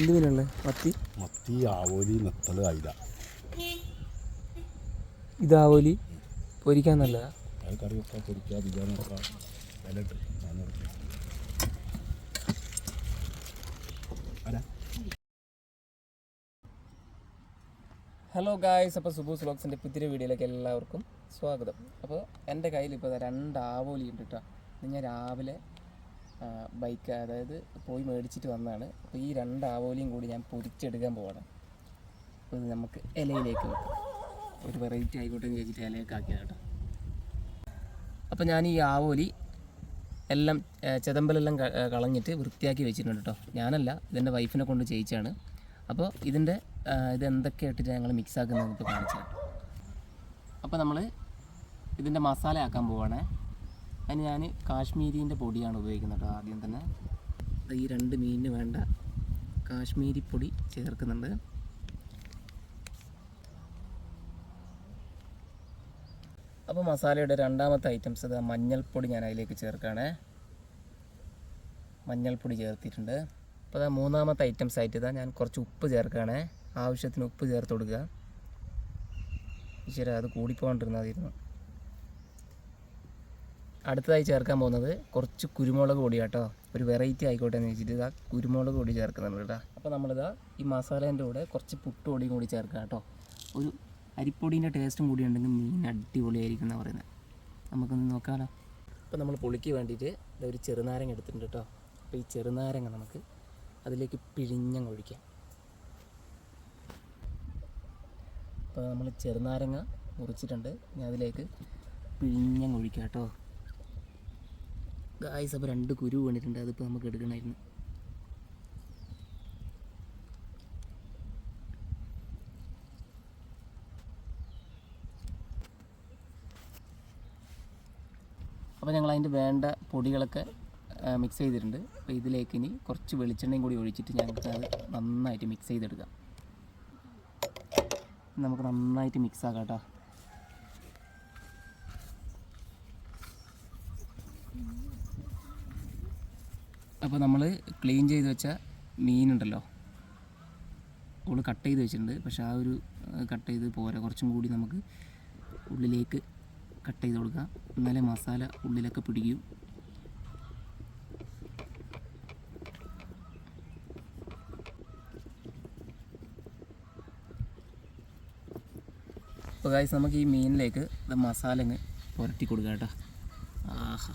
എന്ത് മീനുള്ളത് മത്തി? മത്തി ആവോലി നെത്തൽ അയില. ഇതാവോലി പൊരിക്കാൻ നല്ലതാ. അത് കറി വെക്കാം പൊരിക്കാം ബിരിയാണി വെക്കാം വില ഇട്ട് നാനൂറ് അല്ല ഹലോ ഗായ്സ് അപ്പോൾ സുബൂസ് വ്ളോഗ്സിന്റെ പുതിയ വീഡിയോയിലേക്ക് എല്ലാവർക്കും സ്വാഗതം. അപ്പോൾ എന്റെ കയ്യിൽ ഇപ്പോൾ രണ്ട് ആവോലി ഉണ്ട് കേട്ടോ ഞാൻ രാവിലെ ബൈക്ക് അതായത് പോയി മേടിച്ചിട്ട് വന്നതാണ് അപ്പോൾ ഈ രണ്ട് ആവോലിയും കൂടി ഞാൻ പൊരിച്ചെടുക്കാൻ പോവാണ്. അപ്പോൾ ഇത് നമുക്ക് ഇലയിലേക്ക് വെക്കാം. ഒരു വെറൈറ്റി ആയിക്കോട്ടെ എന്ന് ചോദിച്ചിട്ട് ഇലയൊക്കെ ആക്കിയത് കേട്ടോ. അപ്പോൾ ഞാൻ ഈ ആവോലി എല്ലാം ചെതമ്പലെല്ലാം കളഞ്ഞിട്ട് വൃത്തിയാക്കി വെച്ചിട്ടുണ്ട് കേട്ടോ. ഞാനല്ല ഇതെന്റെ വൈഫിനെ കൊണ്ട് ചെയ്യിച്ചാണ് അപ്പോൾ ഇതിന്റെ ഇത് എന്തൊക്കെ ഇട്ടിട്ട് ഞങ്ങൾ മിക്സ് ആക്കുന്നത് ഇപ്പോൾ കാണിച്ചു അപ്പോൾ നമ്മൾ ഇതിന്റെ മസാല ആക്കാൻ പോവാണേ. അതിന് ഞാൻ കാശ്മീരിന്റെ പൊടിയാണ് ഉപയോഗിക്കുന്നത് കേട്ടോ ആദ്യം തന്നെ. ഈ രണ്ട് മീനിന് വേണ്ട കാശ്മീരി പൊടി ചേർക്കുന്നുണ്ട്. അപ്പോൾ മസാലയുടെ രണ്ടാമത്തെ ഐറ്റംസ് ഇത് മഞ്ഞൾപ്പൊടി ഞാൻ അതിലേക്ക് ചേർക്കുകയാണേ. മഞ്ഞൾപ്പൊടി ചേർത്തിട്ടുണ്ട്. അപ്പോൾ അതാ മൂന്നാമത്തെ ഐറ്റംസ് ആയിട്ട് ഇതാ ഞാൻ കുറച്ച് ഉപ്പ് ചേർക്കുകയാണേ. ആവശ്യത്തിന് ഉപ്പ് ചേർത്ത് കൊടുക്കുക. ശരി അത് കൂടിപ്പോകാണ്ടിരുന്നായിരുന്നു അടുത്തതായി ചേർക്കാൻ പോകുന്നത് കുറച്ച് കുരുമുളക് പൊടി കേട്ടോ ഒരു വെറൈറ്റി ആയിക്കോട്ടെ എന്ന് വെച്ചിട്ട് ഇതാ കുരുമുളക് പൊടി ചേർക്കുന്നുണ്ട് കേട്ടോ. അപ്പോൾ നമ്മളിതാ ഈ മസാലേന്റെ കൂടെ കുറച്ച് പുട്ട് പൊടിയും കൂടി ചേർക്കുക കേട്ടോ. ഒരു അരിപ്പൊടീന്റെ ടേസ്റ്റും കൂടി ഉണ്ടെങ്കിൽ മീൻ അടിപൊളിയായിരിക്കും എന്നാണ് പറയുന്നത് നമുക്കൊന്ന് നോക്കാമല്ലോ അപ്പോൾ നമ്മൾ പുളിക്ക് വേണ്ടിയിട്ട് ഒരു ചെറുനാരങ്ങ എടുത്തിട്ടുണ്ട് കേട്ടോ. അപ്പോൾ ഈ ചെറുനാരങ്ങ നമുക്ക് അതിലേക്ക് പിഴിഞ്ഞങ്ങ് ഒഴിക്കാം. അപ്പോൾ നമ്മൾ ചെറുനാരങ്ങ മുറിച്ചിട്ടുണ്ട്. ഞാൻ അതിലേക്ക് പിഴിഞ്ഞങ്ങ് ഒഴിക്കാം കേട്ടോ. ഗായ്സ് അപ്പോൾ രണ്ട് കുരു വീണിട്ടുണ്ട്. അതിപ്പോൾ നമുക്ക് എടുക്കണമായിരുന്നു. അപ്പോൾ ഞങ്ങൾ അതിന്റെ വേണ്ട പൊടികളൊക്കെ മിക്സ് ചെയ്തിട്ടുണ്ട്. അപ്പോൾ ഇതിലേക്ക് ഇനി കുറച്ച് വെളിച്ചെണ്ണയും കൂടി ഒഴിച്ചിട്ട് ഞങ്ങൾക്ക് അത് നന്നായിട്ട് മിക്സ് ചെയ്തെടുക്കാം. നമുക്ക് നന്നായിട്ട് മിക്സ് ആക്കാം കേട്ടോ. അപ്പോൾ നമ്മൾ ക്ലീൻ ചെയ്ത് വെച്ച മീനുണ്ടല്ലോ. അവൾ കട്ട് ചെയ്ത് വെച്ചിട്ടുണ്ട്. പക്ഷെ ആ ഒരു കട്ട് ചെയ്ത് പോരാ. കുറച്ചും കൂടി നമുക്ക് ഉള്ളിലേക്ക് കട്ട് ചെയ്ത് കൊടുക്കുക എന്നാലേ മസാല ഉള്ളിലൊക്കെ പിടിക്കും. അപ്പോൾ ഗായ്സ് നമുക്ക് ഈ മീനിലേക്ക് മസാല അങ്ങ് പുരട്ടി കൊടുക്കാം കേട്ടോ. ആഹാ.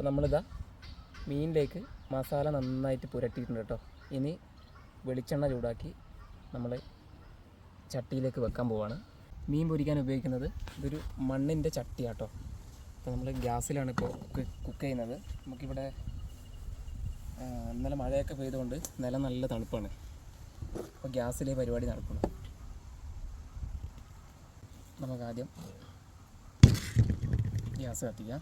അപ്പോൾ നമ്മളിതാ മീനിലേക്ക് മസാല നന്നായിട്ട് പുരട്ടിയിട്ടുണ്ട് കേട്ടോ. ഇനി വെളിച്ചെണ്ണ ചൂടാക്കി നമ്മൾ ചട്ടിയിലേക്ക് വെക്കാൻ പോവാണ്. മീൻ പൊരിക്കാൻ ഉപയോഗിക്കുന്നത് ഇതൊരു മണ്ണിന്റെ ചട്ടിയാട്ടോ അപ്പോൾ നമ്മൾ ഗ്യാസിലാണ് ഇപ്പോൾ കുക്ക് ചെയ്യുന്നത്. നമുക്കിവിടെ ഇന്നലെ മഴയൊക്കെ പെയ്തുകൊണ്ട് നില നല്ല തണുപ്പാണ്. അപ്പോൾ ഗ്യാസിലെ പരിപാടി നടക്കണം നമുക്കാദ്യം ഗ്യാസ് കത്തിക്കാം.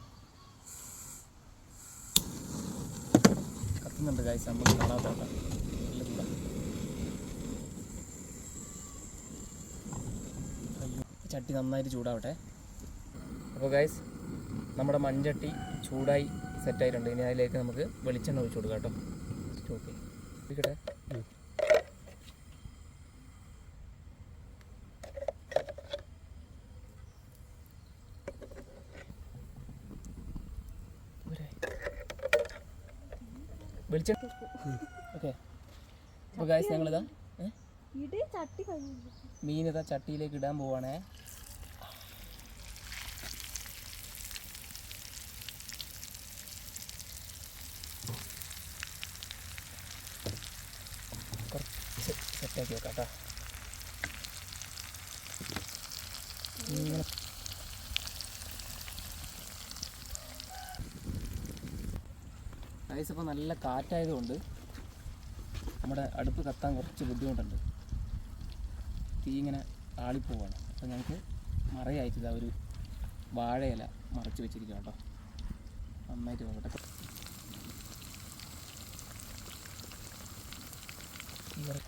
കത്തുന്നുണ്ട് ഗൈസ് നമ്മൾ കാണാത്ത ചട്ടി നന്നായിട്ട് ചൂടാവട്ടെ. അപ്പോൾ ഗൈസ് നമ്മുടെ മൺചട്ടി ചൂടായി സെറ്റായിട്ടുണ്ട് ഇനി അതിലേക്ക് നമുക്ക് വെളിച്ചെണ്ണ ഒഴിച്ചു കൊടുക്കാം കേട്ടോ. സ്റ്റോപ്പ് ഇരിക്കട്ടെ വെളിച്ചെണ്ണ ഓക്കെ. അപ്പോൾ ഗൈസ് ഞങ്ങളിതാ മീനിതാ ചട്ടിയിലേക്ക് ഇടാൻ പോവാണേ. കുറച്ച് സെറ്റാക്കി വെക്കാം കേട്ടോ ഇങ്ങനെ ഐസ് അപ്പോൾ നല്ല കാറ്റായതുകൊണ്ട് നമ്മുടെ അടുപ്പ് കത്താൻ കുറച്ച് ബുദ്ധിമുട്ടുണ്ട്. തീ ഇങ്ങനെ ആളിപ്പോവാണ്. അപ്പോൾ ഞങ്ങൾക്ക് മറയായിട്ട് ഇതാ ഒരു വാഴയില മറച്ച് വെച്ചിരിക്കുക കേട്ടോ നന്നായിട്ട് നോക്കട്ടെ ഇവർ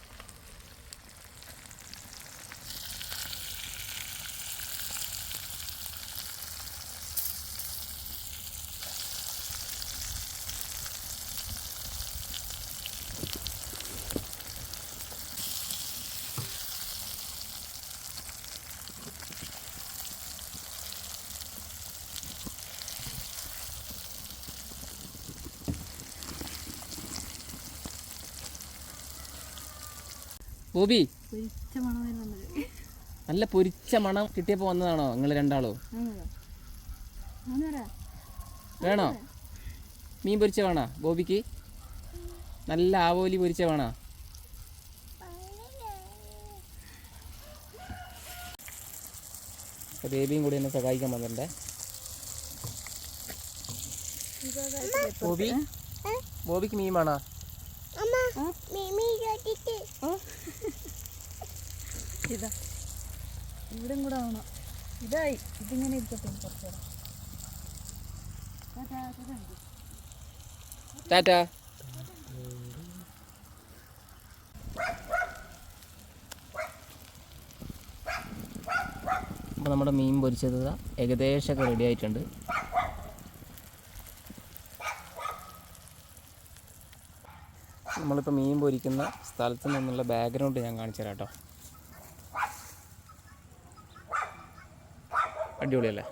ബോബി നല്ല പൊരിച്ച മണം കിട്ടിയപ്പോൾ വന്നതാണോ നിങ്ങൾ രണ്ടാളോ? വേണോ? മീൻ പൊരിച്ച വേണോ ബോബിക്ക് നല്ല ആവോലി പൊരിച്ച വേണോ? അപ്പോൾ ബേബിയും കൂടി എന്നെ സഹായിക്കാൻ വന്നിട്ടുണ്ടേ. ബോബി ബോബിക്ക് മീൻ വേണോ? ഇതാ. ഇവിടെ കൂടെ ഇതായി. ഇതിങ്ങനെ ഇരിക്കട്ടെ കുറച്ച് അപ്പോൾ നമ്മുടെ മീൻ പൊരിച്ചത് ഏകദേശമൊക്കെ റെഡി ആയിട്ടുണ്ട്. നമ്മളിപ്പോൾ മീൻ പൊരിക്കുന്ന സ്ഥലത്ത് നിന്നുള്ള ബാക്ക്ഗ്രൗണ്ട് ഞാൻ കാണിച്ചു തരാം കേട്ടോ. അടിപൊളിയല്ലേ?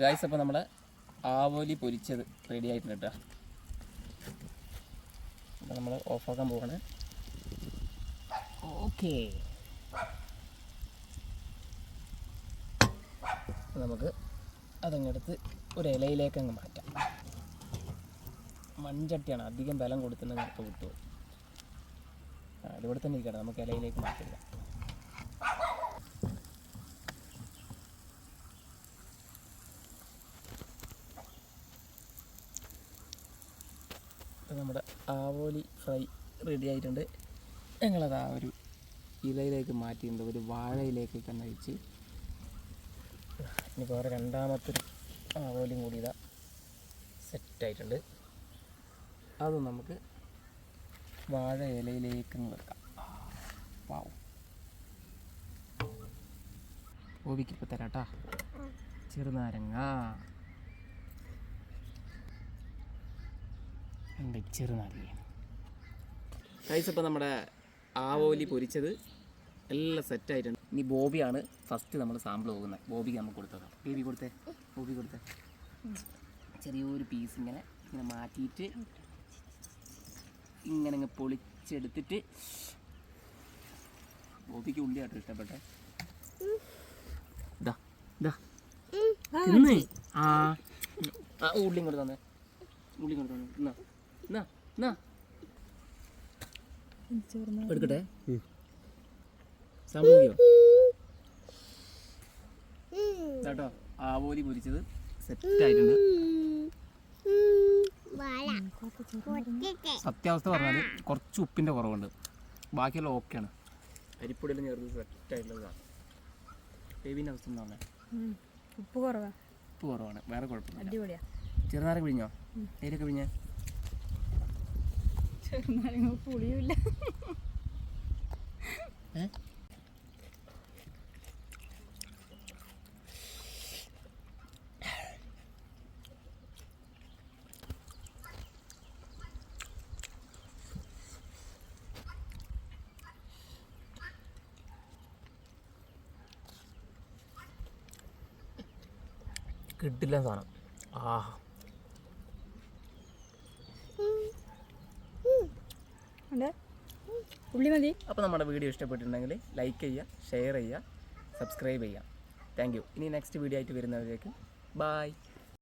ഗായ്സ് അപ്പോൾ നമ്മൾ ആവോലി പൊരിച്ചത് റെഡി ആയിട്ടുണ്ട് കേട്ടോ. നമ്മൾ ഓഫാക്കാൻ പോവാണ്. ഓക്കെ. നമുക്ക് അതങ്ങെടുത്ത് ഒരു ഇലയിലേക്ക് അങ്ങ് മാറ്റാം. മൺചട്ടിയാണ് അധികം ബലം കൊടുത്തുന്ന കറുപ്പ് കിട്ടുമോ ആ ഇതിവിടെ തന്നെ ഇരിക്കണം നമുക്ക് ഇലയിലേക്ക് മാറ്റില്ല നമ്മുടെ ആവോലി ഫ്രൈ റെഡി ആയിട്ടുണ്ട്. ഞങ്ങളത് ആ ഒരു ഇലയിലേക്ക് മാറ്റിയിട്ടുണ്ട്. ഒരു വാഴയിലേക്ക് തന്നെ വെച്ച് ഇനി വേറെ രണ്ടാമത്തെ ആവോലിയും കൂടി ഇതാ സെറ്റായിട്ടുണ്ട് അത് നമുക്ക് വാഴ ഇലയിലേക്ക് വെക്കാം. വാവ് ഓവിക്ക് ഇപ്പോൾ തരാട്ടാ ചെറുനാരങ്ങ. ചെറുനാരങ്ങ കൈസ് അപ്പോൾ നമ്മുടെ ആവോലി പൊരിച്ചത് എല്ലാം സെറ്റായിട്ടുണ്ട് ഇനി ബോബിയാണ് ഫസ്റ്റ് നമ്മൾ സാമ്പിൾ പോകുന്നത് ബോബിക്ക് നമുക്ക് കൊടുത്തത്. ബേബി കൊടുത്തേ. ബോബി കൊടുത്തേ. ചെറിയൊരു പീസ് ഇങ്ങനെ ഇങ്ങനെ മാറ്റിയിട്ട് ഇങ്ങനെ അങ്ങ് പൊളിച്ചെടുത്തിട്ട് ബോബിക്ക് ഉള്ളിയാട്ടോ ഇഷ്ടപ്പെട്ടെ. ഇതാ ഇതാ തന്നെ. ആ ആ ഉള്ളി ഇങ്ങോട്ട് തന്നെ. ഉള്ളി ഇങ്ങോട്ട് തന്നെ. എടുക്കട്ടെ? സമൂഹിയോ കേട്ടോ ആവോലി പൊരിച്ചത് സെറ്റ് ആയിട്ടുണ്ട്. സത്യാവസ്ഥ പറഞ്ഞാൽ കുറച്ച് ഉപ്പിന്റെ കുറവുണ്ട്. ബാക്കിയെല്ലാം ഓക്കെയാണ് അരിപ്പൊടിയെല്ലാം ചേർത്ത് സെറ്റ് ആയിട്ടുള്ളതാണ്. ബേബീന്റെ അവസ്ഥ എന്താണ് ഉപ്പ് കുറവാ. ഉപ്പ് കുറവാണ്. വേറെ കുഴപ്പമില്ല ചെറുനാരങ്ങ പിഴിഞ്ഞോ? നേരൊക്കെ പിഴിഞ്ഞേ? ചെറുനാരങ്ങ പുളിയുമില്ല. കിട്ടില്ല സാധനം. ആ ഉള്ളി മതി. അപ്പോൾ നമ്മുടെ വീഡിയോ ഇഷ്ടപ്പെട്ടിട്ടുണ്ടെങ്കിൽ ലൈക്ക് ചെയ്യുക ഷെയർ ചെയ്യുക സബ്സ്ക്രൈബ് ചെയ്യുക. താങ്ക് യു ഇനി നെക്സ്റ്റ് വീഡിയോ ആയിട്ട് വരുന്നവരേക്ക്. ബായ്